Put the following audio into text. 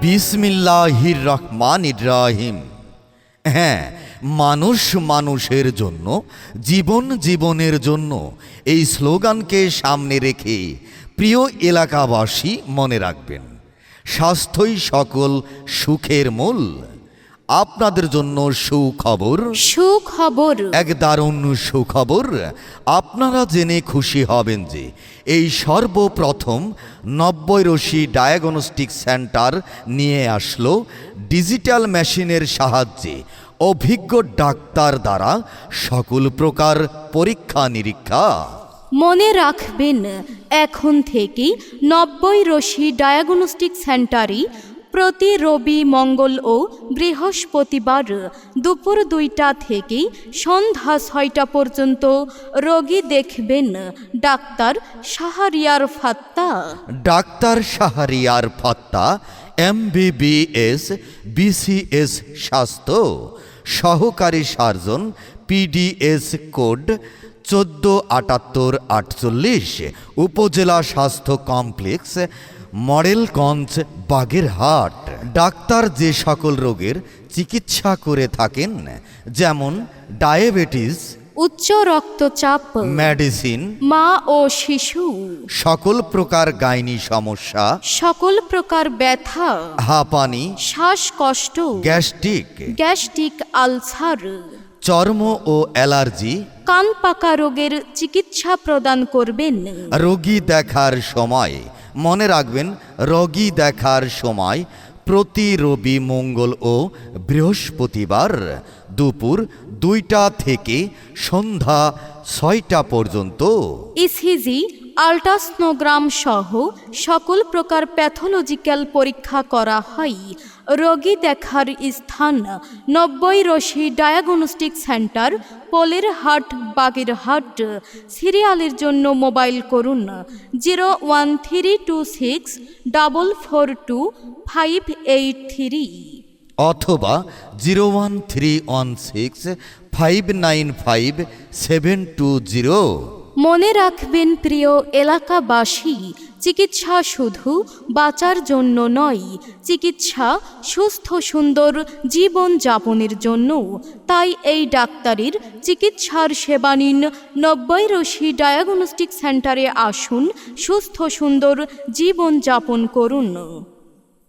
বিসমিল্লাহির রহমান ইব্রাহিম হ্যাঁ মানুষ মানুষের জন্য, জীবন জীবনের জন্য এই স্লোগানকে সামনে রেখে প্রিয় এলাকাবাসী মনে রাখবেন, স্বাস্থ্যই সকল সুখের মূল। আপনাদের জন্য সুখবর। সুখবর। এক দারুণ সুখবর। আপনারা জেনে খুশি হবেন যে এই সর্বপ্রথম নব্বই রশি ডায়াগনস্টিক সেন্টার নিয়ে আসলো ডিজিটাল মেশিনের সাহায্যে অভিজ্ঞ ডাক্তার দ্বারা সকল প্রকার পরীক্ষা নিরীক্ষা। মনে রাখবেন এখন থেকে নব্বই রশি ডায়াগনস্টিক সেন্টারই প্রতি রবি মঙ্গল ও বৃহস্পতিবার দুপুর দুইটা থেকে সন্ধ্যা ছয়টা পর্যন্ত রোগী দেখবেন doctor Shahriar Fatta. Doctor Shahriar Fatta, MBBS, BCS স্বাস্থ্য, সহকারী সার্জন, পিডিএস কোড চোদ্দ আটাত্তর আটচল্লিশ, উপজেলা স্বাস্থ্য কমপ্লেক্স মডেলগঞ্জ বাগেরহাট। ডাক্তার যে সকল রোগের চিকিৎসা করে থাকেন যেমন ডায়াবেটিস উচ্চ রক্তচাপ মেডিসিন মা ও শিশু সকল প্রকার গাইনি সমস্যা সকল প্রকার ব্যথা হাঁপানি শ্বাসকষ্ট গ্যাস্ট্রিক গ্যাস্ট্রিক আলসার চর্ম ও অ্যালার্জি কান পাকা রোগের চিকিৎসা প্রদান করবেন। রোগী দেখার সময় মনে রাখবেন, রোগী দেখার সময় প্রতি রবি মঙ্গল ও বৃহস্পতিবার দুপুর দুইটা থেকে সন্ধ্যা ছয়টা পর্যন্ত। ইসিজি আল্ট্রাসনোগ্রাম সহ সকল প্রকার প্যাথোলজিক্যাল পরীক্ষা করা হয়। রোগী দেখার স্থান নব্বই রশি ডায়াগনস্টিক সেন্টার পোলের হাট বাগেরহাট। সিরিয়ালের জন্য মোবাইল করুন zero one three two six double four two five eight three. অথবা zero one three one six five nine five seven two zero. মনে রাখবেন প্রিয় এলাকাবাসী, চিকিৎসা শুধু বাঁচার জন্য নয়, চিকিৎসা সুস্থ, সুন্দর জীবন যাপনের জন্য। তাই এই ডাক্তারের চিকিৎসার সেবা নিন। নব্বই রশি ডায়াগনস্টিক সেন্টারে আসুন, সুস্থ, সুন্দর জীবন যাপন করুন।